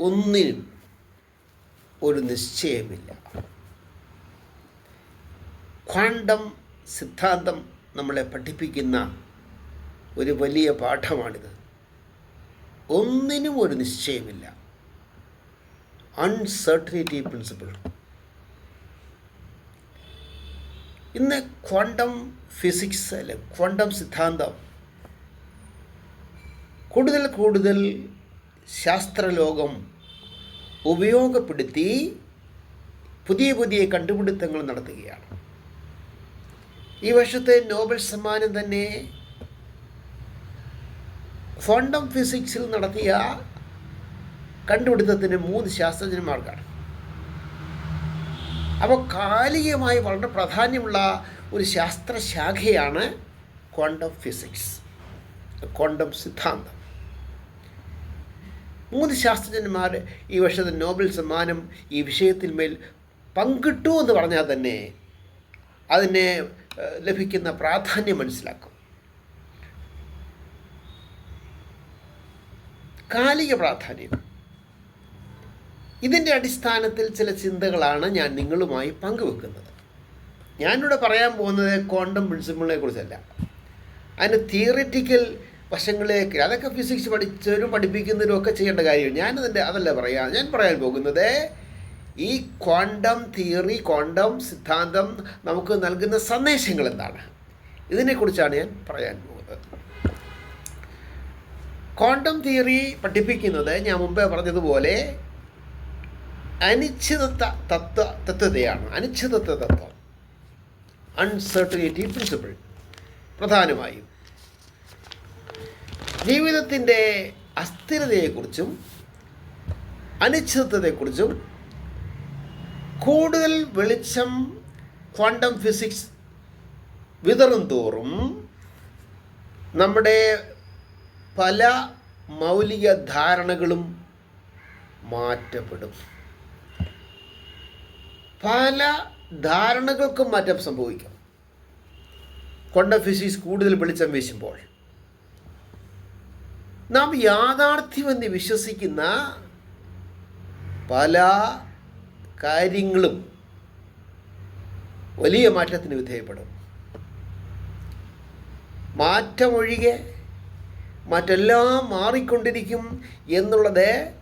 ഒന്നിനും ഒരു നിശ്ചയമില്ല. ക്വാണ്ടം സിദ്ധാന്തം നമ്മളെ പഠിപ്പിക്കുന്ന ഒരു വലിയ പാഠമാണിത്. ഒന്നിനും ഒരു നിശ്ചയമില്ല. അൺസർട്ടനിറ്റി പ്രിൻസിപ്പിൾ ഇന്ന് ക്വാണ്ടം ഫിസിക്സ് അല്ലെ ക്വാണ്ടം സിദ്ധാന്തം കൂടുതൽ കൂടുതൽ ശാസ്ത്രലോകം ഉപയോഗപ്പെടുത്തി പുതിയ പുതിയ കണ്ടുപിടുത്തങ്ങൾ നടത്തുകയാണ്. ഈ വർഷത്തെ നോബൽ സമ്മാനം തന്നെ ക്വാണ്ടം ഫിസിക്സിൽ നടത്തിയ കണ്ടുപിടുത്തത്തിന് മൂന്ന് ശാസ്ത്രജ്ഞന്മാർക്കാണ്. അപ്പോൾ കാലികമായി വളരെ പ്രാധാന്യമുള്ള ഒരു ശാസ്ത്രശാഖയാണ് ക്വാണ്ടം ഫിസിക്സ് ക്വാണ്ടം സിദ്ധാന്തം. മൂന്ന് ശാസ്ത്രജ്ഞന്മാർ ഈ വർഷത്തെ നോബൽ സമ്മാനം ഈ വിഷയത്തിന്മേൽ പങ്കിട്ടു എന്ന് പറഞ്ഞാൽ തന്നെ അതിനെ ലഭിക്കുന്ന പ്രാധാന്യം മനസ്സിലാക്കും. കാലിക പ്രാധാന്യം. ഇതിന്റെ അടിസ്ഥാനത്തിൽ ചില ചിന്തകളാണ് ഞാൻ നിങ്ങളുമായി പങ്കുവെക്കുന്നത്. ഞാനിവിടെ പറയാൻ പോകുന്നത് ക്വാണ്ടം പ്രിൻസിപ്പിളിനെ കുറിച്ചല്ല. അതിന്റെ തിയറിറ്റിക്കൽ വശങ്ങളിലേക്ക്. അതൊക്കെ ഫിസിക്സ് പഠിച്ചവരും പഠിപ്പിക്കുന്നവരും ഒക്കെ ചെയ്യേണ്ട കാര്യം. ഞാനതിന്റെ അതല്ല പറയാ. ഞാൻ പറയാൻ പോകുന്നത് ഈ ക്വാണ്ടം തിയറി ക്വാണ്ടം സിദ്ധാന്തം നമുക്ക് നൽകുന്ന സന്ദേശങ്ങൾ എന്താണ്? ഇതിനെക്കുറിച്ചാണ് ഞാൻ പറയാൻ പോകുന്നത്. ക്വാണ്ടം തിയറി പഠിപ്പിക്കുന്നത് ഞാൻ മുമ്പേ പറഞ്ഞതുപോലെ അനിശ്ചിതത്വ തത്വ തത്വതയാണ്. അനിശ്ചിതത്വ തത്വം. അൺസർട്ടനിറ്റി പ്രിൻസിപ്പിൾ പ്രധാനമായും. ജീവിതത്തിന്റെ അസ്ഥിരതയെക്കുറിച്ചും അനിശ്ചിതത്വത്തെക്കുറിച്ചും കൂടുതൽ വെളിച്ചം ക്വാണ്ടം ഫിസിക്സ് വിതറും തോറും നമ്മുടെ പല മൗലിക ധാരണകളും മാറ്റപ്പെടും. പല ധാരണകൾക്കും മാറ്റം സംഭവിക്കും. ക്വാണ്ടം ഫിസിക്സ് കൂടുതൽ വെളിച്ചം വീശുമ്പോൾ. നാം യാഥാർത്ഥ്യമെന്ന് വിശ്വസിക്കുന്ന പല കാര്യങ്ങളും വലിയ മാറ്റത്തിന് വിധേയപ്പെടും. മാറ്റമൊഴികെ മറ്റെല്ലാം മാറിക്കൊണ്ടിരിക്കും എന്നുള്ളത്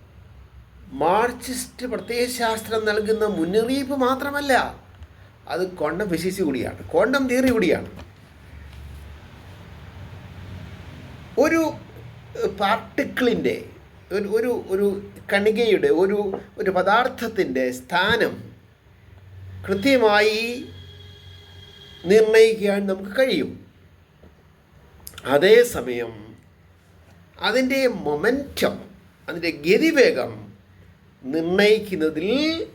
മാർക്സിസ്റ്റ് പ്രത്യയശാസ്ത്രം നൽകുന്ന മുന്നറിയിപ്പ് മാത്രമല്ല അത് ക്വാണ്ടം ഫിസിക്സ് കൂടിയാണ് ക്വാണ്ടം തിയറി കൂടിയാണ്. ഒരു പാർട്ടിക്കിളിന്റെ ഒരു ഒരു ഒരു കണികയുടെ ഒരു ഒരു പദാർത്ഥത്തിന്റെ സ്ഥാനം കൃത്യമായി നിർണയിക്കാൻ നമുക്ക് കഴിയും. അതേസമയം അതിന്റെ മൊമെന്റം അതിന്റെ ഗതിവേഗം നിർണയിക്കുന്നതിൽ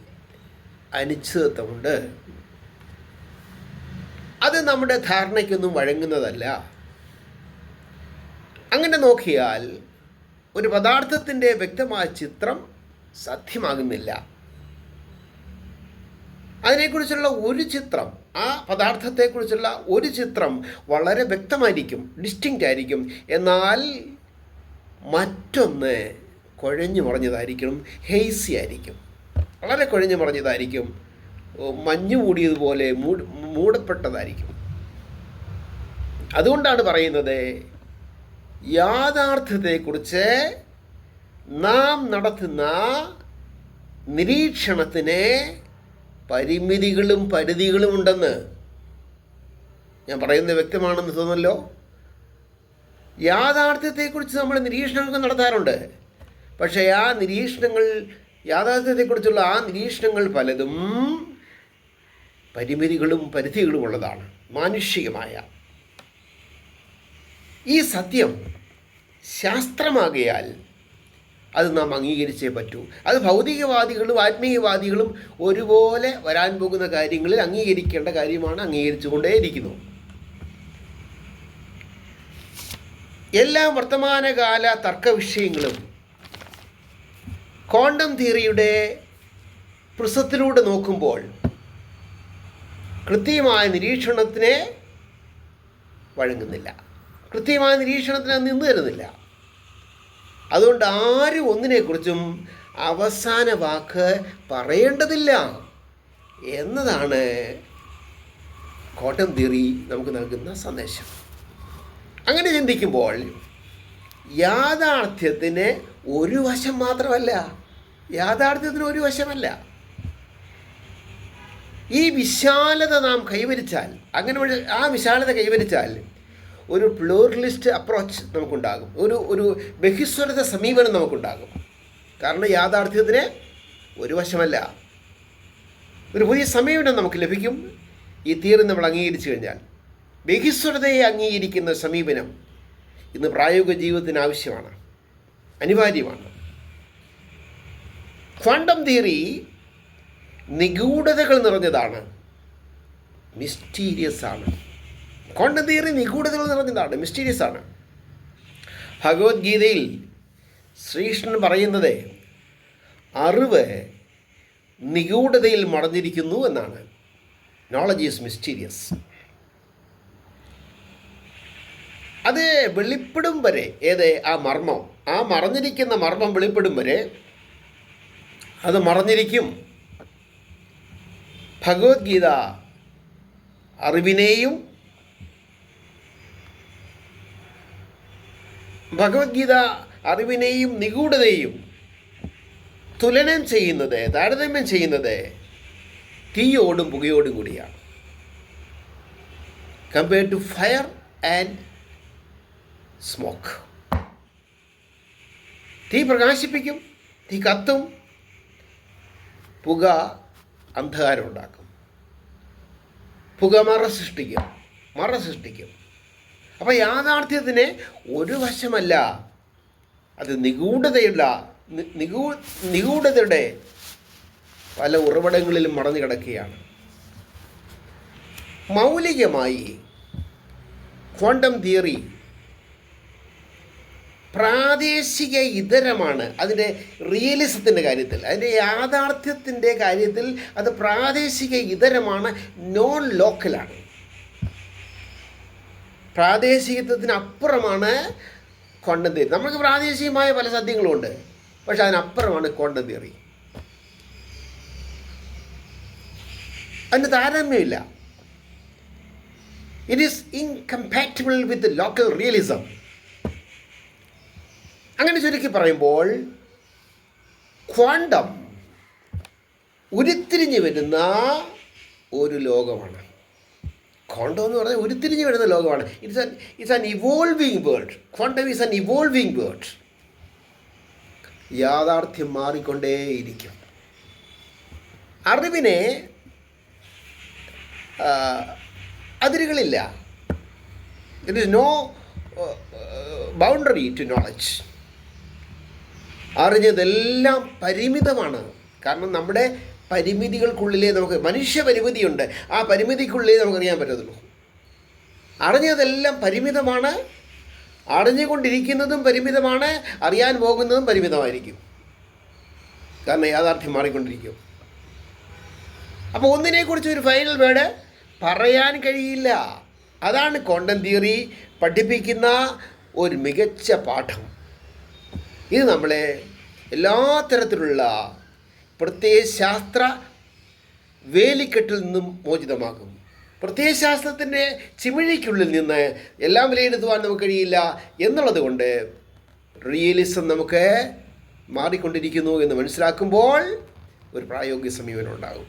അനിശ്ചിതത്വമുണ്ട്. അത് നമ്മുടെ ധാരണയ്ക്കൊന്നും വഴങ്ങുന്നതല്ല. അങ്ങനെ നോക്കിയാൽ ഒരു പദാർത്ഥത്തിന്റെ വ്യക്തമായ ചിത്രം സാധ്യമാകുന്നില്ല. അതിനെക്കുറിച്ചുള്ള ഒരു ചിത്രം ആ പദാർത്ഥത്തെക്കുറിച്ചുള്ള ഒരു ചിത്രം വളരെ വ്യക്തമായിരിക്കും ഡിസ്റ്റിങ്റ്റ് ആയിരിക്കും. എന്നാൽ മറ്റൊന്ന് കുഴഞ്ഞു മറിഞ്ഞതായിരിക്കണം ഹെയ്സി ആയിരിക്കും. വളരെ കുഴഞ്ഞു മറിഞ്ഞതായിരിക്കും മഞ്ഞു മൂടിയതുപോലെ മൂടപ്പെട്ടതായിരിക്കും. അതുകൊണ്ടാണ് പറയുന്നത് യാഥാർത്ഥ്യത്തെക്കുറിച്ച് നാം നടത്തുന്ന നിരീക്ഷണത്തിന് പരിമിതികളും പരിധികളും ഉണ്ടെന്ന് ഞാൻ പറയുന്നത് വ്യക്തമാണെന്ന് തോന്നല്ലോ യാഥാർത്ഥ്യത്തെക്കുറിച്ച് നമ്മൾ നിരീക്ഷണങ്ങൾ നടത്താറുണ്ട്. പക്ഷേ ആ നിരീക്ഷണങ്ങൾ യാഥാർത്ഥ്യത്തെക്കുറിച്ചുള്ള ആ നിരീക്ഷണങ്ങൾ പലതും പരിമിതികളും പരിധികളും ഉള്ളതാണ്. മാനുഷികമായ ഈ സത്യം ശാസ്ത്രമാകയാൽ അത് നാം അംഗീകരിച്ചേ പറ്റൂ. അത് ഭൗതികവാദികളും ആത്മീയവാദികളും ഒരുപോലെ വരാൻ പോകുന്ന കാര്യങ്ങളിൽ അംഗീകരിക്കേണ്ട കാര്യമാണ് അംഗീകരിച്ചുകൊണ്ടേയിരിക്കുന്നു. എല്ലാ വർത്തമാനകാല തർക്ക വിഷയങ്ങളും ക്വാണ്ടം തിയറിയുടെ പ്രസത്തിലൂടെ നോക്കുമ്പോൾ കൃത്യമായ നിരീക്ഷണത്തിനെ വഴങ്ങുന്നില്ല. കൃത്യമായ നിരീക്ഷണത്തിന് നിന്ന് തരുന്നില്ല. അതുകൊണ്ട് ആരും ഒന്നിനെക്കുറിച്ചും അവസാന വാക്ക് പറയേണ്ടതില്ല എന്നതാണ് കോട്ടം തിയറി നമുക്ക് നൽകുന്ന സന്ദേശം. അങ്ങനെ ചിന്തിക്കുമ്പോൾ യാഥാർത്ഥ്യത്തിന് ഒരു വശം മാത്രമല്ല. യാഥാർത്ഥ്യത്തിന് ഒരു വശമല്ല. ഈ വിശാലത നാം കൈവരിച്ചാൽ അങ്ങനെ ആ വിശാലത കൈവരിച്ചാൽ ഒരു പ്ലൂറലിസ്റ്റ് അപ്രോച്ച് നമുക്കുണ്ടാകും. ഒരു ഒരു ബഹിസ്വരത സമീപനം നമുക്കുണ്ടാകും. കാരണം യാഥാർത്ഥ്യത്തിന് ഒരു വശമല്ല. ഒരു പുതിയ സമീപനം നമുക്ക് ലഭിക്കും. ഈ തിയറി നമ്മൾ അംഗീകരിച്ചു കഴിഞ്ഞാൽ. ബഹിസ്വരതയെ അംഗീകരിക്കുന്ന സമീപനം ഇന്ന് പ്രായോഗിക ജീവിതത്തിന് ആവശ്യമാണ്. അനിവാര്യമാണ്. ക്വാണ്ടം തിയറി നിഗൂഢതകൾ നിറഞ്ഞതാണ്. മിസ്റ്റീരിയസ് ആണ്. ക്വാണ്ടം തിയറി നിഗൂഢതകൾ നിറഞ്ഞതാണ് മിസ്റ്റീരിയസ് ആണ്. ഭഗവത്ഗീതയിൽ ശ്രീകൃഷ്ണൻ പറയുന്നത് അറിവ് നിഗൂഢതയിൽ മറഞ്ഞിരിക്കുന്നു എന്നാണ്. നോളജ് ഈസ് മിസ്റ്റീരിയസ് അത് വെളിപ്പെടും വരെ ഏത്? ആ മർമ്മം. ആ മറഞ്ഞിരിക്കുന്ന മർമ്മം വെളിപ്പെടും വരെ അത് മറഞ്ഞിരിക്കും. ഭഗവത്ഗീത അറിവിനെയും ഭഗവത്ഗീത അറിവിനെയും നിഗൂഢതയും തുലനം ചെയ്യുന്നത് താരതമ്യം ചെയ്യുന്നത് തീയോടും പുകയോടും കൂടിയാണ്. Compared to fire and smoke തീ പ്രകാശിപ്പിക്കും തീ കത്തും പുക അന്ധകാരം ഉണ്ടാക്കും. പുക മറ സൃഷ്ടിക്കും മറ സൃഷ്ടിക്കും. അപ്പോൾ യാഥാർത്ഥ്യത്തിന് ഒരു വശമല്ല അത് നിഗൂഢതയുള്ള നിഗൂ നിഗൂഢതയുടെ പല ഉറവിടങ്ങളിലും മറഞ്ഞു കിടക്കുകയാണ്. മൗലികമായി ക്വാണ്ടം തിയറി പ്രാദേശിക ഇതരമാണ് അതിന്റെ റിയലിസത്തിന്റെ കാര്യത്തിൽ. അതിന്റെ യാഥാർത്ഥ്യത്തിന്റെ കാര്യത്തിൽ അത് പ്രാദേശിക ഇതരമാണ് നോൺ ലോക്കലാണ്. പ്രാദേശികത്വത്തിന് അപ്പുറമാണ് ക്വാണ്ടം തിയറി നമുക്ക് പ്രാദേശികമായ പല സത്യങ്ങളുമുണ്ട് പക്ഷെ അതിനപ്പുറമാണ് ക്വാണ്ടം തിയറി അതിന് താരതമ്യമില്ല. It is incompatible with local realism അങ്ങനെ ചുരുക്കി പറയുമ്പോൾ ക്വാണ്ടം ഉരുത്തിരിഞ്ഞ് വരുന്ന ഒരു ലോകമാണ്. ക്വാണ്ടം എന്ന് പറഞ്ഞാൽ ഉരുത്തിരിഞ്ഞ് വരുന്ന ലോകമാണ്. It's an it's an evolving world quantum is an evolving world യാഥാർത്ഥ്യം മാറിക്കൊണ്ടേയിരിക്കും. അറിവിനെ അതിരുകളില്ല. It is no boundary to knowledge അറിഞ്ഞതെല്ലാം പരിമിതമാണ്. കാരണം നമ്മുടെ പരിമിതികൾക്കുള്ളിലേ നമുക്ക് മനുഷ്യ പരിമിതിയുണ്ട്. ആ പരിമിതിക്കുള്ളിലേ നമുക്ക് അറിയാൻ പറ്റത്തുള്ളൂ. അറിഞ്ഞതെല്ലാം പരിമിതമാണ്. അറിഞ്ഞുകൊണ്ടിരിക്കുന്നതും പരിമിതമാണ്. അറിയാൻ പോകുന്നതും പരിമിതമായിരിക്കും. കാരണം യാഥാർത്ഥ്യം മാറിക്കൊണ്ടിരിക്കും. അപ്പോൾ ഒന്നിനെക്കുറിച്ച് ഒരു ഫൈനൽ വേർഡ് പറയാൻ കഴിയില്ല. അതാണ് കോണ്ടൻ തിയറി പഠിപ്പിക്കുന്ന ഒരു മികച്ച പാഠം. ഇത് നമ്മളെ എല്ലാ തരത്തിലുള്ള പ്രത്യയശാസ്ത്ര വേലിക്കെട്ടിൽ നിന്നും മോചിതമാക്കും പ്രത്യയശാസ്ത്രത്തിന്റെ ചിമിഴിക്കുള്ളിൽ നിന്ന് എല്ലാം വിലയിരുത്തുവാൻ നമുക്ക് കഴിയില്ല എന്നുള്ളത് കൊണ്ട് റിയലിസം നമുക്ക് മാറിക്കൊണ്ടിരിക്കുന്നു എന്ന് മനസ്സിലാക്കുമ്പോൾ ഒരു പ്രായോഗിക സമീപനം ഉണ്ടാകും.